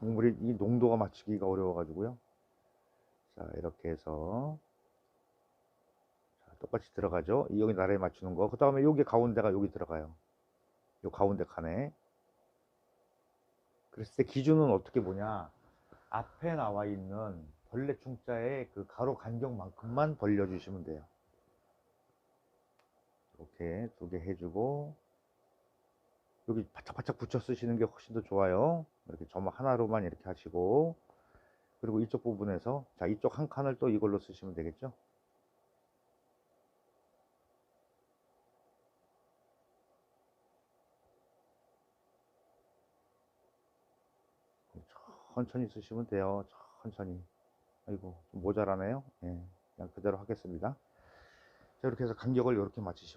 곡물이 이 농도가 맞추기가 어려워가지고요. 자, 이렇게 해서 자, 똑같이 들어가죠. 이 여기 나라에 맞추는 거. 그 다음에 여기 가운데가 여기 들어가요. 요 가운데 칸에. 그랬을 때 기준은 어떻게 보냐. 앞에 나와 있는 벌레 충자의 그 가로 간격만큼만 벌려주시면 돼요. 이렇게 두 개 해주고 여기 바짝바짝 붙여 쓰시는 게 훨씬 더 좋아요. 이렇게 점 하나로만 이렇게 하시고 그리고 이쪽 부분에서 자 이쪽 한 칸을 또 이걸로 쓰시면 되겠죠. 천천히 쓰시면 돼요. 천천히. 아이고 좀 모자라네요. 예, 그냥 그대로 하겠습니다. 자 이렇게 해서 간격을 이렇게 맞추시고